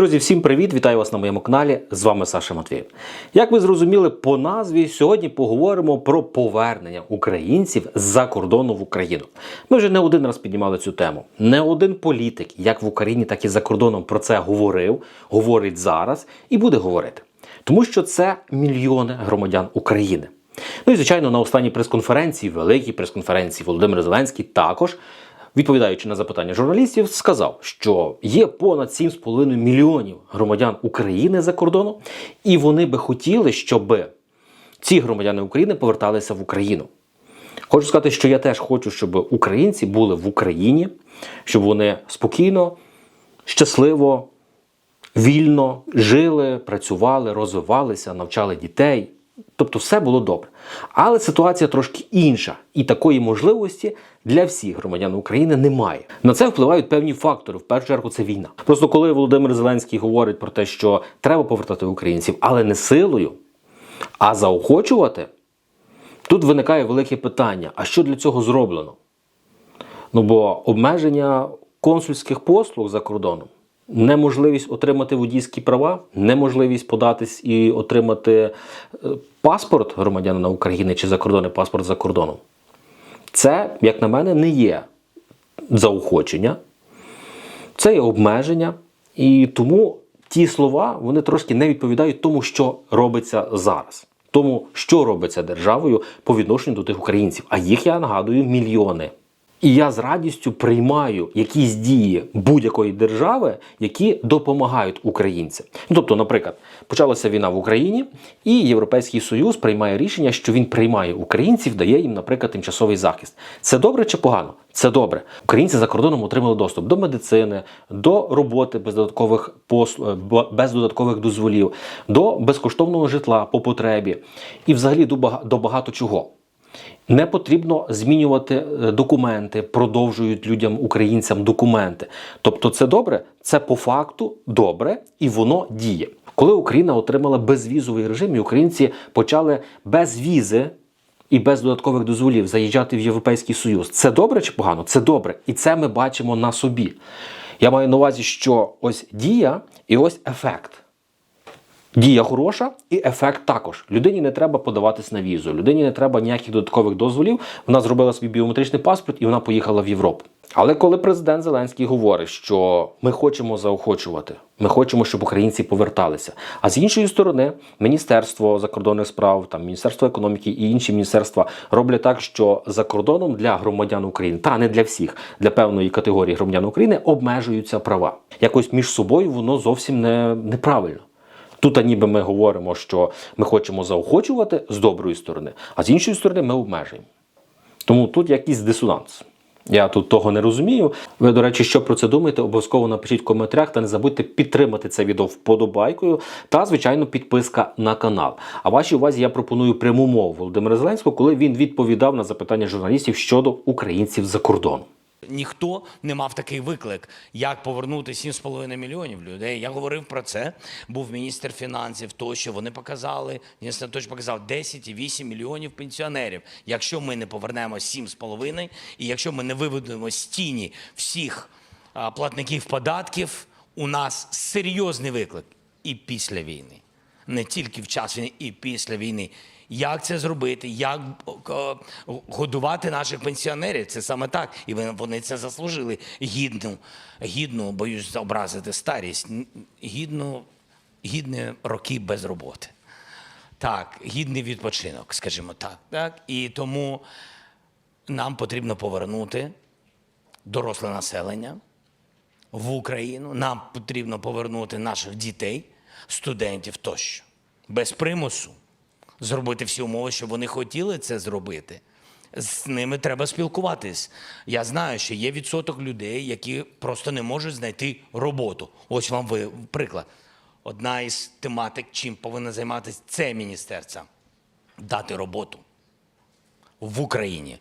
Друзі, всім привіт! Вітаю вас на моєму каналі. З вами Саша Матвєєв. Як ви зрозуміли по назві, сьогодні поговоримо про повернення українців з-за кордону в Україну. Ми вже не один раз піднімали цю тему. Не один політик, як в Україні, так і за кордоном, про це говорив, говорить зараз і буде говорити. Тому що це мільйони громадян України. Ну і звичайно, на останній прес-конференції, великій прес-конференції Володимир Зеленський також відповідаючи на запитання журналістів, сказав, що є понад 7,5 мільйонів громадян України за кордоном, і вони би хотіли, щоб ці громадяни України поверталися в Україну. Хочу сказати, що я теж хочу, щоб українці були в Україні, щоб вони спокійно, щасливо, вільно жили, працювали, розвивалися, навчали дітей. Тобто все було добре. Але ситуація трошки інша, і такої можливості для всіх громадян України немає. На це впливають певні фактори. В першу чергу це війна. Просто коли Володимир Зеленський говорить про те, що треба повертати українців, але не силою, а заохочувати, тут виникає велике питання: а що для цього зроблено? Ну бо обмеження консульських послуг за кордоном, неможливість отримати водійські права, неможливість податись і отримати е, паспорт громадянина України чи закордонний паспорт за кордоном. Це, як на мене, не є заохочення, це є обмеження. І тому ті слова вони трошки не відповідають тому, що робиться зараз. Тому, що робиться державою по відношенню до тих українців. А їх я нагадую мільйони. І я з радістю приймаю якісь дії будь-якої держави, які допомагають українцям. Ну, тобто, наприклад, почалася війна в Україні, і Європейський Союз приймає рішення, що він приймає українців, дає їм, наприклад, тимчасовий захист. Це добре чи погано? Це добре. Українці за кордоном отримали доступ до медицини, до роботи без додаткових послуг, без додаткових дозволів, до безкоштовного житла по потребі і, взагалі, до багато чого. Не потрібно змінювати е, документи, продовжують людям, українцям документи. Тобто, це добре, це по факту добре і воно діє. Коли Україна отримала безвізовий режим, і українці почали без візи і без додаткових дозволів заїжджати в Європейський Союз. Це добре чи погано? Це добре. І це ми бачимо на собі. Я маю на увазі, що ось дія і ось ефект. Дія хороша і ефект також. Людині не треба подаватись на візу, людині не треба ніяких додаткових дозволів. Вона зробила свій біометричний паспорт і вона поїхала в Європу. Але коли президент Зеленський говорить, що ми хочемо заохочувати, ми хочемо, щоб українці поверталися. А з іншої сторони, Міністерство закордонних справ, там Міністерство економіки і інші міністерства роблять так, що за кордоном для громадян України, та не для всіх, для певної категорії громадян України обмежуються права. Якось між собою воно зовсім не неправильно. Тут ніби ми говоримо, що ми хочемо заохочувати з доброї сторони, а з іншої сторони ми обмежуємо. Тому тут якийсь дисонанс. Я тут того не розумію. Ви, до речі, що про це думаєте? Обов'язково напишіть в коментарях та не забудьте підтримати це відео вподобайкою та, звичайно, підписка на канал. А вашій увазі я пропоную пряму мову Володимира Зеленського, коли він відповідав на запитання журналістів щодо українців за кордоном. Ніхто не мав такий виклик, як повернути 7,5 мільйонів людей. Я говорив про це. Був міністр фінансів. Тощо вони показали. Міністр точно показав 10,8 мільйонів пенсіонерів. Якщо ми не повернемо 7,5, і якщо ми не виведемо з тіні всіх платників податків, у нас серйозний виклик і після війни, не тільки в час війни, і після війни. Як це зробити? Як е, годувати наших пенсіонерів? Це саме так. І вони- це заслужили. Гідну, гідну, боюсь образити старість, гідну, гідні роки без роботи. Так, гідний відпочинок, скажімо так. так? І тому нам потрібно повернути доросле населення в Україну. Нам потрібно повернути наших дітей, студентів тощо. Без примусу зробити всі умови, щоб вони хотіли це зробити. З ними треба спілкуватись. Я знаю, що є відсоток людей, які просто не можуть знайти роботу. Ось вам ви приклад. Одна із тематик, чим повинна займатися це міністерство дати роботу в Україні.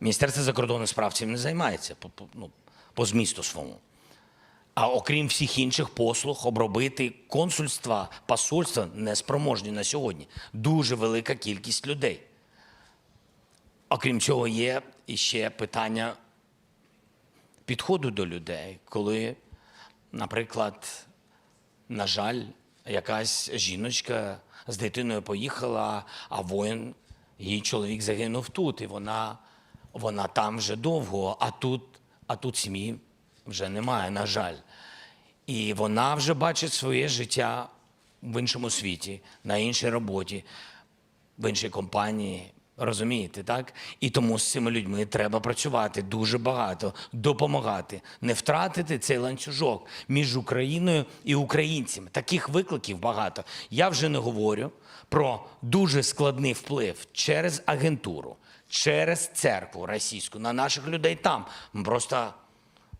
Міністерство закордонних справ цим не займається по, по, ну, по змісту своєму. А окрім всіх інших послуг, обробити консульства, посольства неспроможні на сьогодні. Дуже велика кількість людей. Окрім цього, є іще питання підходу до людей, коли, наприклад, на жаль, якась жіночка з дитиною поїхала, а воїн, її чоловік загинув тут, і вона, вона там вже довго, а тут, а тут сім'ї вже немає, на жаль. І вона вже бачить своє життя в іншому світі, на іншій роботі, в іншій компанії. Розумієте, так? І тому з цими людьми треба працювати дуже багато, допомагати, не втратити цей ланцюжок між Україною і українцями. Таких викликів багато. Я вже не говорю про дуже складний вплив через агентуру, через церкву російську на наших людей там. Просто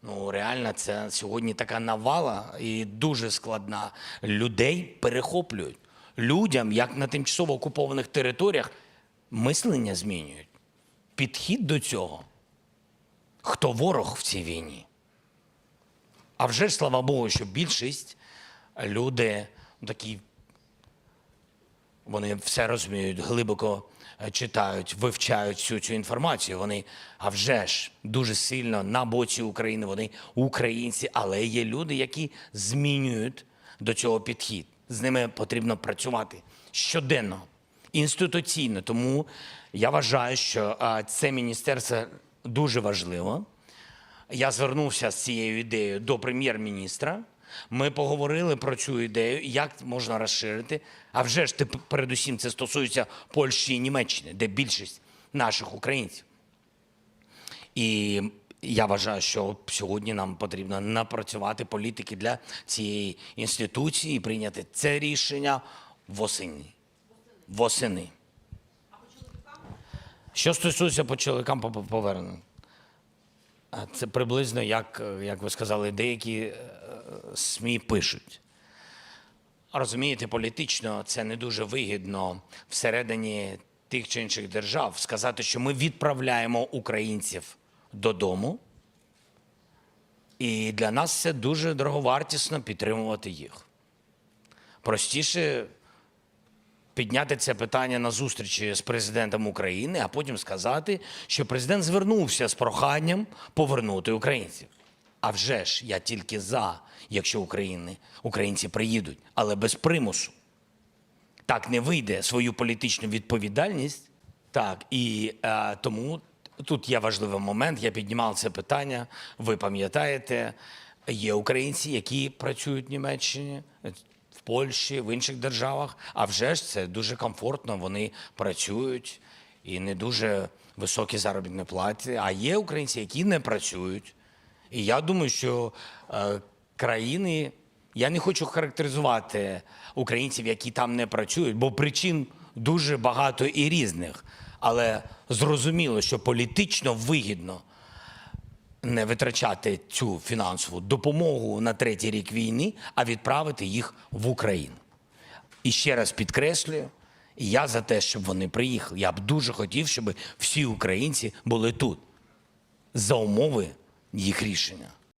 Ну, реально, це сьогодні така навала і дуже складна. Людей перехоплюють. Людям, як на тимчасово окупованих територіях, мислення змінюють. Підхід до цього. Хто ворог в цій війні? А вже ж, слава Богу, що більшість люди такі вони все розуміють, глибоко е, читають, вивчають всю цю інформацію. Вони, а вже ж, дуже сильно на боці України. Вони українці, але є люди, які змінюють до цього підхід. З ними потрібно працювати щоденно, інституційно. Тому я вважаю, що це міністерство дуже важливо. Я звернувся з цією ідеєю до прем'єр-міністра. Ми поговорили про цю ідею, як можна розширити. А вже ж тип- передусім це стосується Польщі і Німеччини, де більшість наших українців. І я вважаю, що сьогодні нам потрібно напрацювати політики для цієї інституції і прийняти це рішення восені. Восени. Що стосується по чоловікам по- по- повернення, це приблизно як, як ви сказали, деякі е, СМІ пишуть. Розумієте, політично це не дуже вигідно всередині тих чи інших держав сказати, що ми відправляємо українців додому. І для нас це дуже дороговартісно підтримувати їх. Простіше підняти це питання на зустрічі з президентом України, а потім сказати, що президент звернувся з проханням повернути українців. А вже ж я тільки за, якщо України, українці приїдуть, але без примусу. Так не вийде свою політичну відповідальність. Так, і е, тому тут є важливий момент. Я піднімав це питання. Ви пам'ятаєте, є українці, які працюють в Німеччині, в Польщі, в інших державах. А вже ж це дуже комфортно. Вони працюють і не дуже високі заробітні плати. А є українці, які не працюють. І я думаю, що е, країни, я не хочу характеризувати українців, які там не працюють, бо причин дуже багато і різних. Але зрозуміло, що політично вигідно не витрачати цю фінансову допомогу на третій рік війни, а відправити їх в Україну. І ще раз підкреслюю, я за те, щоб вони приїхали. Я б дуже хотів, щоб всі українці були тут за умови їх рішення.